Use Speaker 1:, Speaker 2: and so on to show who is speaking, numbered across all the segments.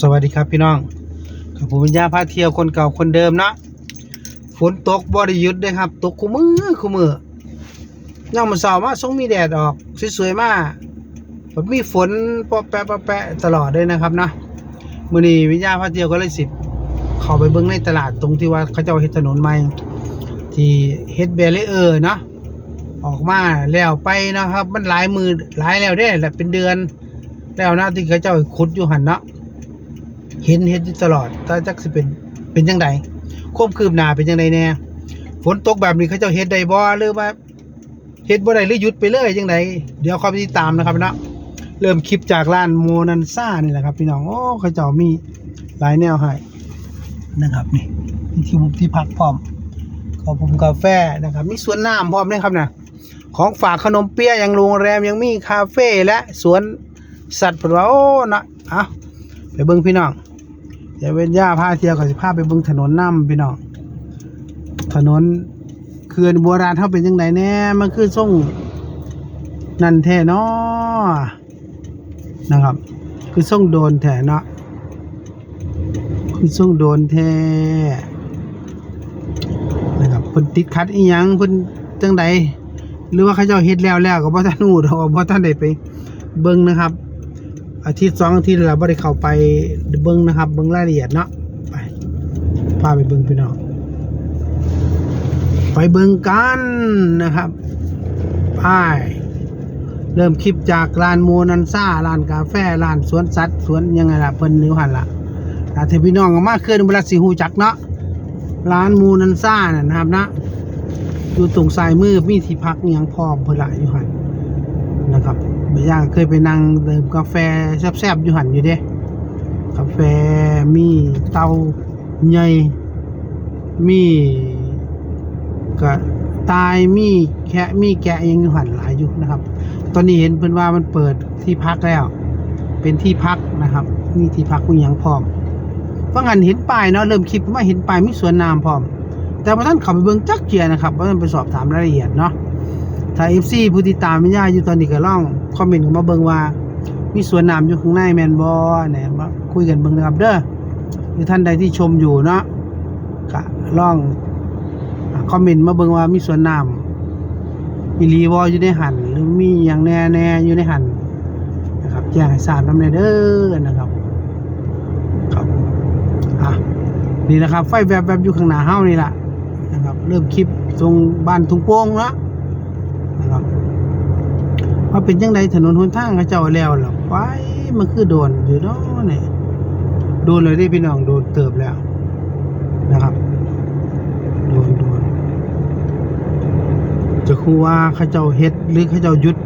Speaker 1: สวัสดีครับพี่น้องครับผมวิญญาพาเที่ยวคนเก่าคนเดิมเนาะฝนตกบ่ได้หยุดเลยครับ ตกคู่มือคู่มือย่ามมาเสาร์มาส่งมีแดดออกสวยๆมากแบบมีฝนปอแปะปอแปะตลอดเลยนะครับเนาะมื้อนี้วิญญาพาเที่ยวก็เลยสิบเข้าไปเบิ่งในตลาดตรงที่ว่าเขาจ้าเฮ็ดถนนใหม่ที่เฮ็ดเบรีเออร์เนาะออกมาแล้วไปนะครับ มันหลายมือหลายแล้วเด้แหละเป็นเดือนแล้วนะที่เขาเจ้าขุดอยู่หันเนาะ เห็นเห็นตลอดต่จักสิเป็นเป็นจังไดควบคืบหนาเป็นจังไดแน่ฝนตกแบบนี้เขาเจ้าเฮ็ดได้บ่หรือว่าเฮ็ดบ่ได้หรือหยุดไปเลยจังไดเดี๋ยวคอยไปติดตามนะครับเนาะเริ่มคลิปจากร้านโมนันซ่านี่แหละครับ พี่น้องโอ้เขาเจ้ามีหลายแนวให้นะครับ นี่มีที่มุมที่พักพร้อมขอผมกาแฟนะครับ มีสวนน้ำพร้อมนะครับนะของฝากขนมเปี๊ยะยังโรงแรมยังมีคาเฟ่และสวนสัตว์เพิ่นว่าโอ้นะเอาไปเบิ่งพี่น้อง เดี๋ยวเว้นย่าพาเที่ยวก็สิพาไปเบิ่งถนนน้ำพี่น้องถนนเขื่อนโบราณเฮาเป็นจังไดแน่มันคือทรงนันแท้เนาะนะครับ คือทรงโดนแท้เนาะคือทรงโดนแท้นะครับเพิ่นติดขัดอีหยังเพิ่นจังไดหรือว่าเขาเจ้าเฮ็ดแล้วแล้วก็บ่ทันฮู้ดอกว่าบ่ทันได้ไปเบิ้งนะครับ อาทิตย์สองอาทิตย์แล้วบ่ได้เข้าไปเบิ้งนะครับ เบิ้งรายละเอียดเนาะไปพาไปเบิ้งพี่น้องไปเบิ้งกันนะครับไปเริ่มคลิปจากร้านโมนันซ่าร้านกาแฟร้านสวนสัตว์สวนยังไงล่ะเพิ่นนิวหันละถ้าเทพี่น้องก็มาเคลื่อนเวลาสิหูจักเนาะร้านโมนันซ่าน่ะนะครับนะ อยู่ตรงซ้ายมือมีที่พักอิหยังพร้อมเพิ่นละอยู่หัน นะครับเมื่อย่างเคยไปนั่งดื่มกาแฟแซ่บๆอยู่หันอยู่เด้กาแฟมีเตาใหญ่มีกะตายมีแคะมีแกะยังอยู่หันหลายอยู่นะครับ ตอนนี้เห็นเพิ่อนว่ามันเปิดที่พักแล้ว เป็นที่พักนะครับ มีที่พักมีหยังพร้อมฟังอันเห็นป้ายเนาะเริ่มคิดว่าเห็นป้ายมีสวนน้ำพร้อม แต่ว่าท่านข้าไปเบิ่งจักเจียนะครับว่าท่านไปสอบถามรายละเอียดเนาะ ถ้า FC ผู้ติดตามไม่ยากอยู่ตอนนี้ก็ลองคอมเมนต์ข้ามาเบิงว่า มีสวนน้ำอยู่ข้างในแมนบ่เนี่ยมาคุยกันเบิงนะครับเด้อหรือท่านใดที่ชมอยู่เนาะก็ลองคอมเมนต์มาเบิงว่ามีสวนน้ำมีรีบ่อยู่ในหันหรือมีหยังแน่ๆอยู่ในหันนะครับแจ้งให้ทราบนำเด้อนะครับครับอะนี่นะครับ ไฟแวบๆอยู่ข้างหน้าเฮานี่แหละนะครับ เริ่มคลิปตรงบ้านทุ่งโป่งเนาะ ว่าเป็นยังไงถนนหนทางเขาเจ้าแล้วหรอไปมันคือโดนอยู่เนาะเนี่ยโดนเลยได้พี่น้องโดนเติบแล้วนะครับ โดนโดนจะคูว่าเขาเจ้าเฮ็ดหรือเขาเจ้ายุด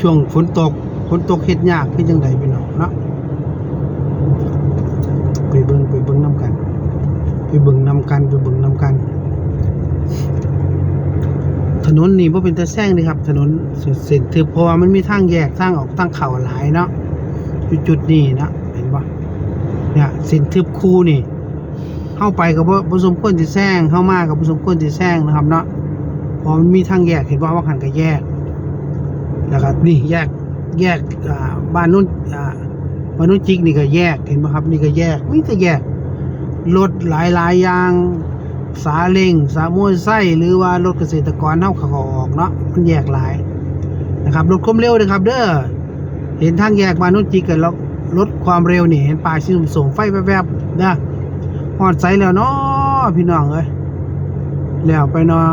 Speaker 1: ช่วงฝนตกฝนตกเฮ็ดยากคือจังไดพี่น้องเนาะไปเบิ่งไปเบิ่งนํกันไปเบิ่งนํกันไปเบิ่งนํกัน ถนนนี่ว่าเป็นตะแซงเลยครับ ถนนเส้นทึบเพราะว่ามันมีทางแยกทางออกทางเข่าหลายเนาะจุดจุดๆนี้นะเห็นปะเนี่ยเส้นทึบคู่นี่ เข้าไปกับผสมควรจะแซงเข้ามากับผสมควรจะแซงนะครับเนาะพอมันมีทางแยกเห็นว่าว่าขันก็แยกแล้วก็นี่แยกแยกบ้านนู้นบ้านนู้นจิกนี่ก็แยกเห็นไหมครับ นี่ก็แยกมีแต่แยกรถหลายหลายๆอย่าง สาเล็งสามวยไส้หรือว่ารถเกษตรกรเท่าขาออกเนาะมันแยกหลายนะครับรถความเร็วนะครับ เด้อเห็นทางแยกมานุจิกันแล้วลดความเร็วนี่เห็นป้ายสีส้มๆไฟแวบๆนะหอดใสแล้วเนาะพี่น้องเอ้ยแล้วไปเนาะ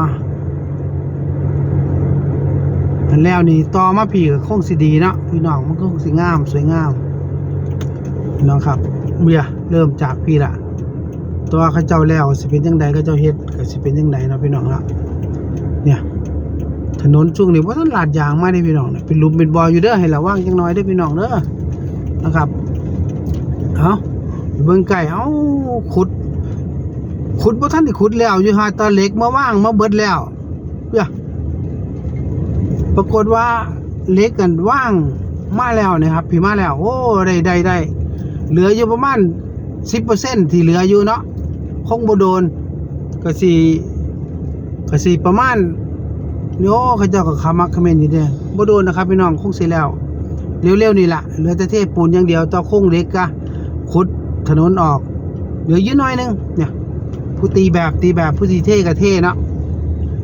Speaker 1: อันแล้วนี่ต่อมาพี่ก็คงสิดีเนาะพี่น้องมันก็คงสิงาม สวยงามพี่น้องครับเมื่อเริ่มจากพี่ละ ตัวเขาเจ้าแล้วสิเป็นยังไงเขาเจ้าเฮ็ดก็สิเป็นยังไงเนาะพี่น้องละเนี่ยถนนช่วงนี้ว่าท่านลาดยางมาได้พี่น้องเนี่ยเป็นลุมเป็นบ่ออยู่เด้อให้ระวังจังน้อยเด้อพี่น้องเด้อนะครับเอาเบิ่งไก่เอาขุด ขุดบ่ท่านได้ขุดแล้วอยู่หาตาเล็กมาว่างมาเบิดแล้วเด้อปรากฏว่าเล็กกันว่างมาแล้วนะครับพี่มาแล้ว โอ้ได้ได้ได้เหลืออยู่ประมาณสิบเปอร์เซ็นที่เหลืออยู่เนาะ คงบ่โดนก็สิก็สิประมาณโยเขาเจ้าก็ขามักคอมเมนต์อยู่เด้บ่โดนนะครับพี่น้องคงสิแล้วเร็วๆนี่ล่ะเหลือแต่เทปูนอย่างเดียวต่อโครงเล็กกะขุดถนนออกเหลือยืดน้อยหนึงเนี่ยผู้ตีแบบตีแบบผู้สีเท่กับเท่เนาะ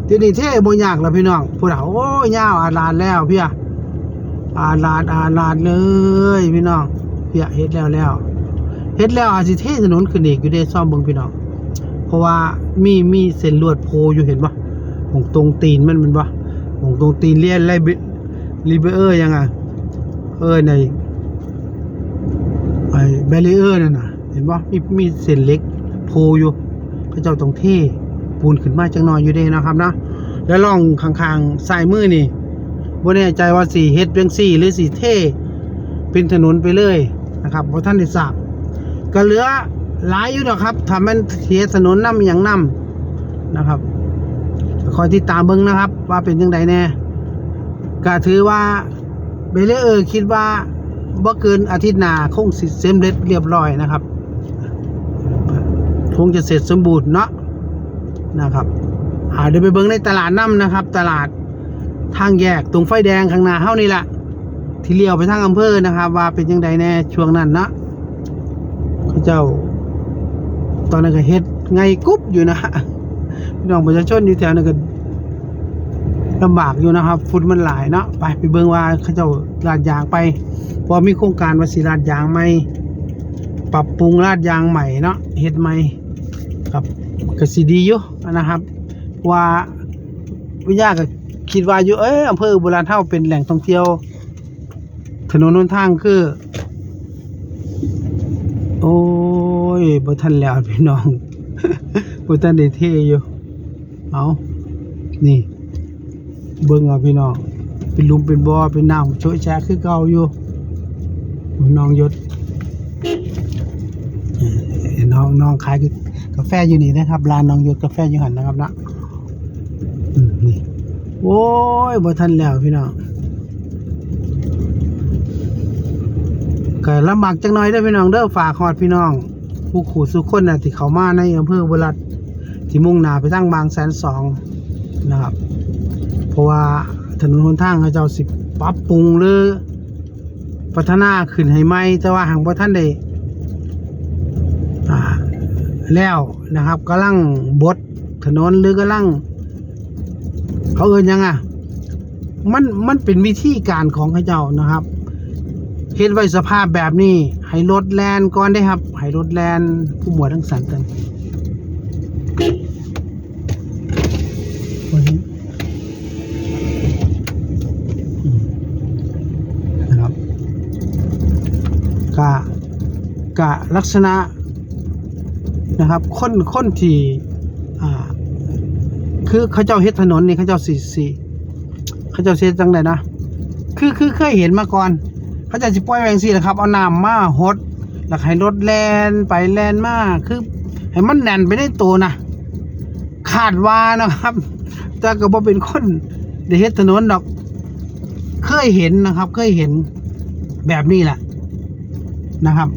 Speaker 1: ทีนี้เท่บ่ยากแล้วพี่น้องผู้เราโอ้ยยาวอาลานแล้วพี่อะอาลานอาลานเลยพี่น้องพี่อะเฮ็ดแล้วแล้วเฮ็ดแล้วอาจสิเท่ถนนขึ้นอีกอยู่เด้ซ่อมเบิ่งพี่น้อง เพราะว่ามีมีเส้นลวดโพอยู่เห็นปะของตรงตีนมันมันปะของตรงตีนเลี้ยนไลบิลิเบเออร์ยังไงเออในไอ้แบรีเออร์นั่นน่ะ เห็นปะมีมีเส้นเล็กโพอยู่เขาเจ้าตรงเท่ปูนขึ้นมาจังหน่อยอยู่เด้นะครับนะแล้วลองข้างๆซ้ายมือนี่บ่แน่ใจว่าสีเฮ็ดเป็นสีหรือสีเท่เป็นถนนไปเลยนะครับเพราะท่านได้ทราบก็เหลือ หลายอยู่ดอกครับทำมันเทียถนนน้ำอย่างน้ำนะครับคอยติดตามเบิ้งนะครับ ว่าเป็นยังไงแน่ก็ถือว่าเบลเออร์คิดว่าบ่เกินอาทิตย์หน้าคงสิเสร็จเร็จเรียบร้อยนะครับ คงจะเสร็จสมบูรณ์เนาะนะครับอาเดี๋ยวไปเบิ้งในตลาดน้ำนะครับ ตลาดทางแยกตรงไฟแดงข้างหน้าเฮ้านี่แหละที่เลี้ยวไปทางอำเภอนะครับ ว่าเป็นยังไงแน่ช่วงนั้นเนาะเขาจ้า อนนั้นก็เฮ็ดไงกุ๊บอยู่นะพี่น้องประชาชนอยู่แถวนั้นก็ลำบากอยู่นะครับฝุ่นมันหลายเนาะไปไปเบิ่งว่าเขาเจ้าลาดยางไปพอมีโครงการว่าสิลาดยางใหม่ปรับปรุงลาดยางใหม่เนาะเฮ็ดใหม่ครับก็สิดีอยู่นะครับ ว่าวิญญาก็คิดว่าอยู่เอ้ยอำเภอบุราณเท่าเป็นแหล่งท่องเที่ยว ถนนหนทางคือ โอ้ ยบ่ทันแล้วพี่น้องบ่ทันได้เทอยู่ เอานี่ เบิ่งเอาพี่น้อง เป็นลุมเป็นบ่อเป็นน้ำโชยแชะคือเก่าอยู่น้องยศเอ่น้องน้องขายกาแฟอยู่นี่นะครับร้านน้องยศกาแฟอยู่หันนะครับนะนี่โอ้ยบ่ทันแล้วพี่น้องก็ลำบากจังน้อยเด้อพี่น้องเด้อฝากฮอดพี่น้อง ผู้ขู่สุคนน่ะที่เขามาในอำเภอบุรัตที่มุ่งหน้าไปทางบางแสนสองนะครับ เพราะว่าถนนหนทางเขาเจ้าสิปรับปรุงหรือพัฒนาขึ้นให้ใหม่แต่ว่าหางบ่ท่านได้อ่าแล้วนะครับกำลังบดถนนหรือกำลังเขาเอ่นยังอะมันมันเป็นวิธีการของเขาเจ้านะครับเห็นไว้สภาพแบบนี้ ให้รถแลนก่อนได้ครับให้รถแลนผู้หมวดทั้งสันกันนะครับกะกะลักษณะนะครับค้นค้นที่อ่าคือเขาเจ้าเฮ็ดถนนนี่เขาเจ้าสี่สี่เขาเจ้าเฮ็ดจังไดนะ คือคือเคยเห็นมาก่อน เขาจะสิปล่อยไว้จังซี่แหละครับ เอาน้ำมาหดแล้วให้รถแลนไปแลนมาคือ ให้มันแน่นไปในตัวนะคาดว่านะครับ แต่ก็บ่เป็นคนได้เฮ็ดถนนดอก เคยเห็นนะครับ เคยเห็นแบบนี้แหละนะครับ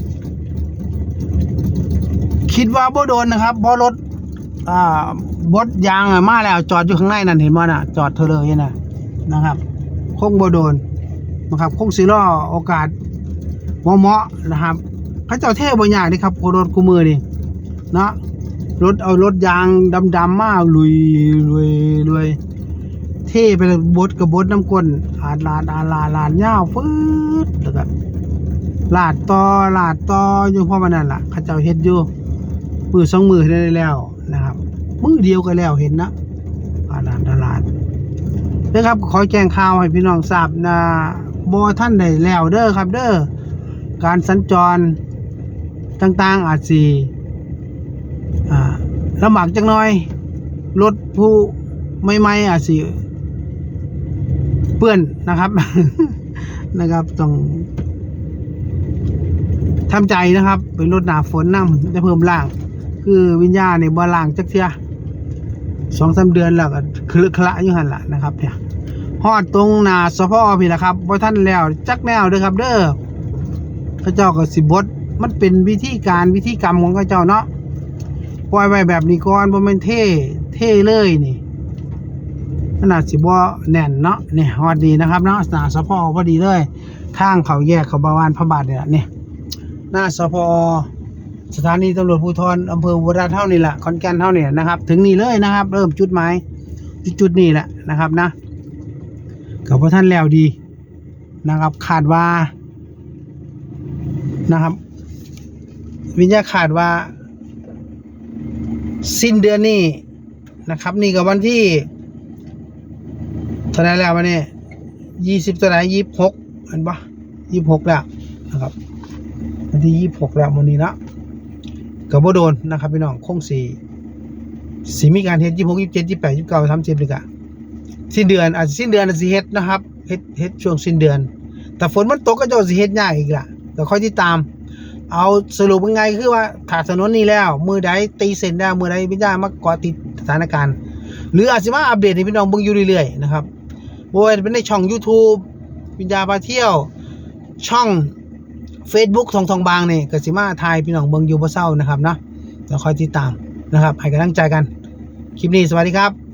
Speaker 1: คิดว่าบ่โดนนะครับเพราะรถอ่าบดยางอะมาแล้ว จอดอยู่ข้างในนั่นเห็นบ่น่ะ จอดเธอเลยนะนะครับ คงบ่โดน นะครับคงสิรอโอกาสเหมาะๆนะครับเขาเจ้าเท่บ่ยากนี่ครับโครถกูมือนี่เนาะรถเอารถยางดำๆมาลุยลุยลุยเท่ไปเลยบดกับบดน้ำก้นอาดลาดอาลาลาดยาวฟืดแล้วก็ลาดต่อลาดต่ออยู่เพราะมันนั่นล่ะเขาเจ้าเฮ็ดอยู่มือสองมือได้แล้วนะครับมือเดียวก็แล้วเห็นนะอาลาดอาลาดนะครับขอแจ้งข่าวให้พี่น้องทราบนะ บอท่านได้แล้วเด้อครับเด้อการสัญจรต่างๆอาจสีลำบากจังน้อย รถผู้ใหม่อาจสิเปื้อนนะครับนะครับต้องทำใจนะครับเป็นรถหนาฝนน้ำจะเพิ่มล่าง คือวิญญาณในบ่ล่างจักเทียสองสามเดือนแล้วก็คลึกคละอยู่หันละนะครับเนี่ย ฮอดตรงหนาสพอพี่ละครับบ่ท่านแล้วจักแนวเด้อครับ เด้อเขาเจ้าก็สิบดมันเป็นวิธีการวิธีกรรมของเขาเจ้าเนาะปล่อยไว้แบบนี้ก่อนบ่แม่นเท่เท่เลยนี่ขนาดสิบ่แน่นเนาะเนี่ยฮอดดีนะครับเนาะหนาสพอพอดีเลย ทางเขาแยกเขาบาวานพระบาทเนี่ยนี่หน้าสพอสถานีตำรวจภูธรอำเภอวราเท่านี่แหละขอนแกนเท่าเนี่ยนะครับ ถึงนี่เลยนะครับ เริ่มจุดหมายจุดจุดนี่แหละนะครับนะ กับพระท่านแล้วดีนะครับขาดว่านะครับ วิญญาขาดว่า สิ้นเดือนนี้นะครับ นี่กับวันที่เท่าไรแล้ววันนี้ยี่สิบเท่าไรยี่สิบหกอันปะยี่สิบหกแล้วนะครับวันที่ยี่สิบหกแล้ววันนี้นะกับโดนนะครับพี่น้องคงสีสีมีการเฮ็ดยี่สิบหกยี่สิบเจ็ดยี่สิบแปดยี่สิบเก้าทำเจ็ดเลยกะ สิ้นเดือนอาจจะสิ้นเดือนอาจจะเฮ็ดนะครับเฮ็ดเฮ็ดช่วงสิ้นเดือน แต่ฝนมันตกก็จะสิเฮ็ดยากอีกละเดี๋ยวค่อยติดตาม เอาสรุปยังไงคือว่าถาดถนนนี้แล้ว มือใดตีเส้นได้มือใดพี่ได้มาเกาะติดสถานการณ์ หรืออาจจะมาอัปเดตให้พี่น้องเบิ่งอยู่เรื่อยๆนะครับบว่าจะเป็นในช่อง YouTube วิญญาพาเที่ยวช่อง Facebook ทองทองบางนี่ก็สิมาทายพี่น้องเบิ่งอยู่บ่เศร้านะครับเนาะแล้วคอยติดตามนะครับให้กำลังใจกัน คลิปนี้สวัสดีครับ